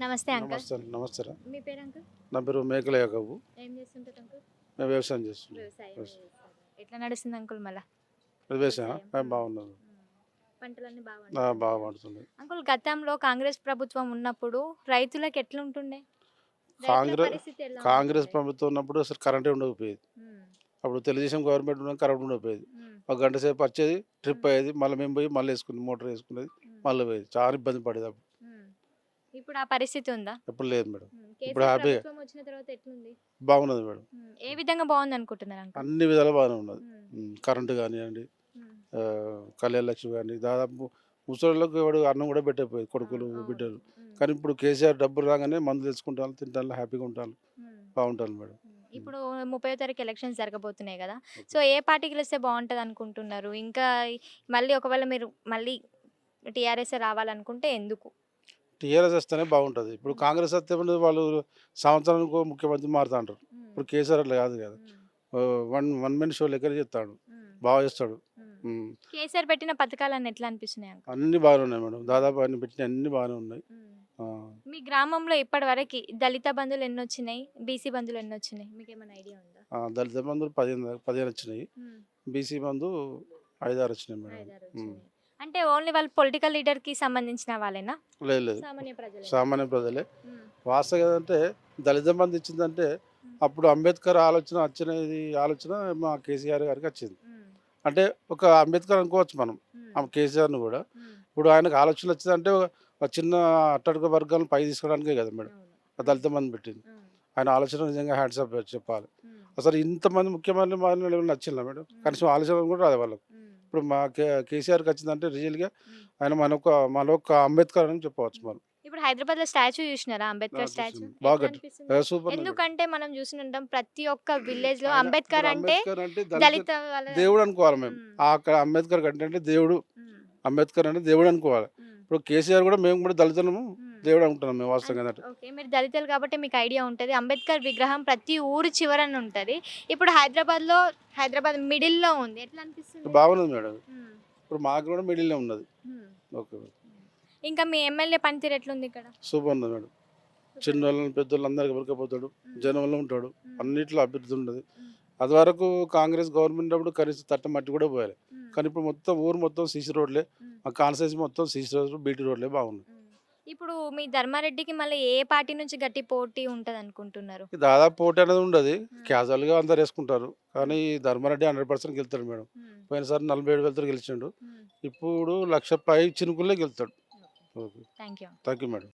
నమస్తే అంకుల్. నమస్తే నమస్తే రా. మీ పేరు అంకుల్? నా పేరు మేకల యాకబు ఏం చేస్తుంటారు అంకుల్? మేము వ్యవసాయం చేస్తున్నాం. వ్యవసాయం. ఎట్లా నడుస్తుంది అంకుల్ మళ్ళా? వ్యవసాయం. వ్యవసాయం. బాగున్నది పంటలన్నీ బాగా ఆ, బాగా పండుతుంది అంకుల్ గతంలో కాంగ్రెస్ ప్రభుత్వం ఉన్నప్పుడు రైతులకు ఎట్లుంటుండే? రైతుల కాంగ్రెస్ పరిస్థితి ఎలా కాంగ్రెస్ ఉంటుండే? ప్రభుత్వం ఉన్నప్పుడు అసలు కరెంటే ఉండకపోయేది. ఉమ్, అప్పుడు తెలుగుదేశం గవర్నమెంట్ ఉన్న కరెంట్ ఉండకపోయేది. ఉమ్, ఒక గంట సేపు వచ్చేది ట్రిప్ అయ్యేది మళ్ళీ మేము పోయి మళ్ళీ వేసుకుని మోటార్ వేసుకునేది ఉమ్, మళ్ళీ పోయేది. చాలా ఇబ్బంది పడేది అప్పుడు. ఇప్పుడు ఆ పరిస్థితి ఉందా? ఎప్పుడు లేదు మేడం. ఇప్పుడు కేసీఆర్ హ్యాపీగా. ప్రభుత్వం వచ్చిన తర్వాత ఎట్లుంది? బాగున్నది మేడం. ఉమ్, ఏ విధంగా బాగుంది అనుకుంటున్నారు అంకుల్? అన్ని విధాలు బాగానే ఉన్నది. ఉమ్, ఉమ్, కరెంటు కానివ్వండి ఉమ్, ఆ, కళ్యాణ లక్ష్మి కానీ దాదాపు ముసలిళ్ళకి ఎవడు అన్నం కూడా పెట్టకపోయేది కొడుకులు అవును, బిడ్డలు. ఉమ్, కానీ ఇప్పుడు కేసీఆర్ డబ్బులు రాగానే మందు తెచ్చుకుంటాను తింటాను హ్యాపీగా ఉంటాను ఉమ్. బాగుంటాను మేడం. ఇప్పుడు ముప్పై తారీఖు ఎలక్షన్స్ జరగబోతున్నాయి కదా. సో ఏ పార్టీకి వస్తే బాగుంటుంది అనుకుంటున్నారు? ఇంకా మళ్ళీ ఒకవేళ మీరు మళ్ళీ టీఆర్ఎస్ రావాలనుకుంటే ఎందుకు? టీఆర్ఎస్ వస్తేనే బాగుంటుంది. ఇప్పుడు కాంగ్రెస్ వస్తే వాళ్ళు సంవత్సరానికి ముఖ్యమంత్రి మారుతా అంటారు ఇప్పుడు కేసీఆర్ అట్లా కాదు కదా. వన్ వన్ మెన్ షో లెక్కన చెప్తాడు. బాగా చేస్తాడు. కేసీఆర్ పెట్టిన పథకాలన్నీ ఎట్లా అనిపిస్తున్నాయి అన్ని బాగానే ఉన్నాయి మేడం. దాదాపు అన్ని పెట్టిన అన్ని బాగానే ఉన్నాయి. మీ గ్రామంలో ఇప్పటి వరకు దళిత బంధువులు ఎన్ని వచ్చినాయి? బీసీ బంధువులు ఎన్ని వచ్చినాయి? మీకు ఏమైనా ఐడియా ఉందా? దళిత బంధువులు పదిహేను పదిహేను వచ్చినాయి. బీసీ బంధు ఐదారు వచ్చినాయి మేడం. అంటే ఓన్లీ వాళ్ళు పొలిటికల్ లీడర్కి సంబంధించిన వాళ్ళేనా? లేదు లేదు. సామాన్య ప్రజలు. సామాన్య ప్రజలే. వాస్తవం ఏంటంటే దళిత బంధు ఇచ్చిందంటే అప్పుడు అంబేద్కర్ ఆలోచన వచ్చినది ఆలోచన మా కేసీఆర్ గారికి వచ్చింది. అంటే ఒక అంబేద్కర్ అనుకోవచ్చు మనం ఆ కేసీఆర్ని కూడా. ఇప్పుడు ఆయనకు ఆలోచన వచ్చిందంటే ఒక చిన్న అట్టడుగు వర్గాలను పై తీసుకోవడానికే కదా మేడం. ఆ దళిత మంది పెట్టింది. ఆయన ఆలోచన నిజంగా హ్యాండ్సప్ చెప్పాలి. అసలు ఇంతమంది ముఖ్యమంత్రి నచ్చిందా మేడం? కనీసం ఆలోచన కూడా రాదు వాళ్ళకు. ఇప్పుడు మా కేసీఆర్కి వచ్చిందంటే రియల్గా ఆయన మనొక మనొక అంబేద్కర్ అని చెప్పవచ్చు మనం. ఇప్పుడు హైదరాబాద్లో స్టాచ్యూ చూసినారా అంబేద్కర్ స్టాచ్యూ. బాగా సూపర్ ఎందుకంటే మనం చూస్తుంటాం ప్రతి ఒక్క విలేజ్లో అంబేద్కర్ అంటే దళిత దేవుడు అనుకోవాలి మేము. అక్కడ అంబేద్కర్ అంటే దేవుడు. అంబేద్కర్ అంటే దేవుడు అనుకోవాలి. ఇప్పుడు కేసీఆర్ కూడా మేము కూడా దళితులము. దేవుడు అనుకుంటున్నాం మేము వాస్తవంగా ఏంటంటే ఓకే మీరు దళితులు కాబట్టి మీకు ఐడియా ఉంటుంది. అంబేద్కర్ విగ్రహం ప్రతి ఊరు చివరన ఉంటుంది. ఇప్పుడు హైదరాబాద్లో హైదరాబాద్ మిడిల్లో ఉంది. ఎట్లా అనిపిస్తుంది? బాగున్నది మేడం. ఇప్పుడు మాకు కూడా మిడిల్లో ఉన్నది. ఓకే ఇంకా మీ ఎమ్మెల్యే పనితీరు ఎట్లుంది ఇక్కడ? సూపర్ ఉన్నది మేడం. చిన్న వాళ్ళని పెద్ద వాళ్ళందరికీ ఉరకపోతాడు జనంలో ఉంటాడు. అన్నిట్లో అభివృద్ధి ఉండదు. అది వరకు కాంగ్రెస్ గవర్నమెంట్ అప్పుడు కనీసం తట్ట మట్టి కూడా పోయాలి. కానీ ఇప్పుడు మొత్తం ఊరు మొత్తం సీసీ రోడ్లే. ఆ కాన్సెన్స్ మొత్తం సీసీ రోడ్లు బీటీ రోడ్లే బాగున్నాయి. ఇప్పుడు మీ ధర్మారెడ్డికి మళ్ళీ ఏ పార్టీ నుంచి గట్టి పోటీ ఉంటది అనుకుంటున్నారు దాదాపు పోటీ అనేది ఉండదు. క్యాజువల్గా అందరు వేసుకుంటారు. కానీ ధర్మారెడ్డి హండ్రెడ్ పర్సెంట్ గెలుతాడు మేడం. పోయినసారి నలభై ఏడు వెళ్తారు గెలిచిండు. ఇప్పుడు లక్ష పై చినుకుల్లో గెలుతాడు. ఓకే. Thank you madam.